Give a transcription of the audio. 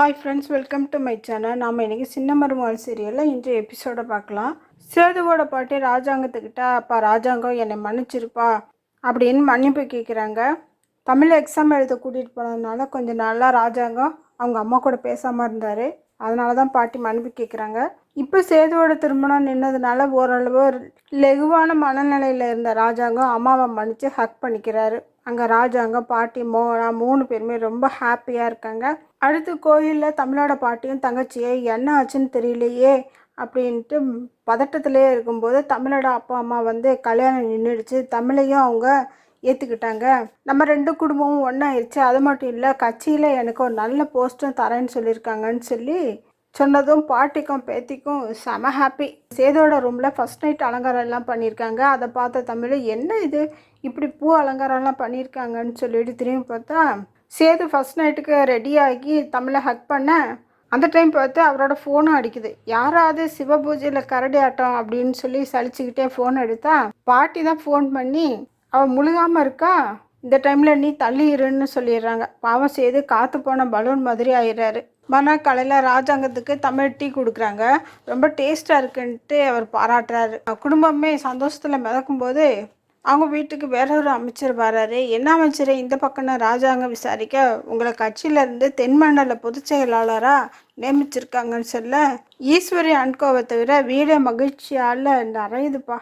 Hi friends welcome to my channel நாம் இன்றைக்கி சின்ன மருமகள் சீரியலில் இன்றைய எபிசோடை பார்க்கலாம். சேதுவோட பாட்டி ராஜாங்கத்துக்கிட்ட அப்பா ராஜாங்கம் என்னை மன்னிச்சிருப்பா அப்படின்னு மன்னிப்பு கேட்குறாங்க தமிழ் எக்ஸாம் எழுத கூட்டிகிட்டு போனதுனால கொஞ்சம் நாளாக ராஜாங்கம் அவங்க அம்மா கூட பேசாமல் இருந்தார். அதனால தான் பாட்டி மன்னிப்பு கேட்குறாங்க இப்போ சேதுவோட திருமணம் நின்னதுனால ஓரளவு லெகுவான மனநிலையில் இருந்த ராஜாங்கம் அம்மாவை மன்னித்து ஹக் பண்ணிக்கிறாரு. அங்கே ராஜாங்கம் பாட்டி மோனா மூணு பேருமே ரொம்ப ஹாப்பியாக இருக்காங்க. அடுத்து கோயிலில் தமிழோட பாட்டியும் தங்கச்சியே என்ன ஆச்சுன்னு தெரியலையே அப்படின்ட்டு பதட்டத்திலே இருக்கும்போது தமிழோட அப்பா அம்மா வந்து கல்யாணம் நின்றுடுச்சு தமிழையும் அவங்க ஏற்றுக்கிட்டாங்க நம்ம ரெண்டு குடும்பமும் ஒன்றாயிருச்சு அது மட்டும் இல்லை கட்சியில் எனக்கு ஒரு நல்ல போஸ்ட்டும் தரேன்னு சொல்லியிருக்காங்கன்னு சொல்லி சொன்னதும் பாட்டிக்கும் பேத்திக்கும் செம ஹாப்பி சேதோட ரூமில் ஃபஸ்ட் நைட் அலங்காரம் எல்லாம் பண்ணியிருக்காங்க. அதை பார்த்த தமிழ் என்ன இது? இப்படி பூ அலங்காரம்லாம் பண்ணியிருக்காங்கன்னு சொல்லிட்டு திரும்பி பார்த்தா சேது ஃபஸ்ட் நைட்டுக்கு ரெடி ஆகி தமிழை ஹக் பண்ண அந்த டைம் பார்த்து அவரோட ஃபோனும் அடிக்குது. யாராவது சிவ பூஜையில் கரடி ஆட்டம் அப்படின்னு சொல்லி சலிச்சுக்கிட்டே ஃபோன் எடுத்தா பாட்டி தான் ஃபோன் பண்ணி அவள் முழுகாமல் இருக்கா? இந்த டைமில் நீ தள்ளி இருன்னு சொல்லிடுறாங்க. பாவம் செய்து காற்று போன பலூன் மாதிரி ஆயிடுறாரு. மறுநாள் காலையில் ராஜாங்கத்துக்கு தமிழ் டீ கொடுக்குறாங்க. ரொம்ப டேஸ்ட்டாக இருக்குன்ட்டு அவர் பாராட்டுறாரு. குடும்பமே சந்தோஷத்தில் மிதக்கும் போது அவங்க வீட்டுக்கு வேற ஒரு அமைச்சர் வராரு. என்ன அமைச்சர் இந்த பக்கம்னா ராஜாங்க விசாரிக்க உங்களை கட்சியிலேருந்து தென்மண்டல பொதுச் செயலாளராக நியமிச்சிருக்காங்கன்னு சொல்ல ஈஸ்வரி அன்கோவை தவிர வீட மகிழ்ச்சியால் நிறையுதுப்பா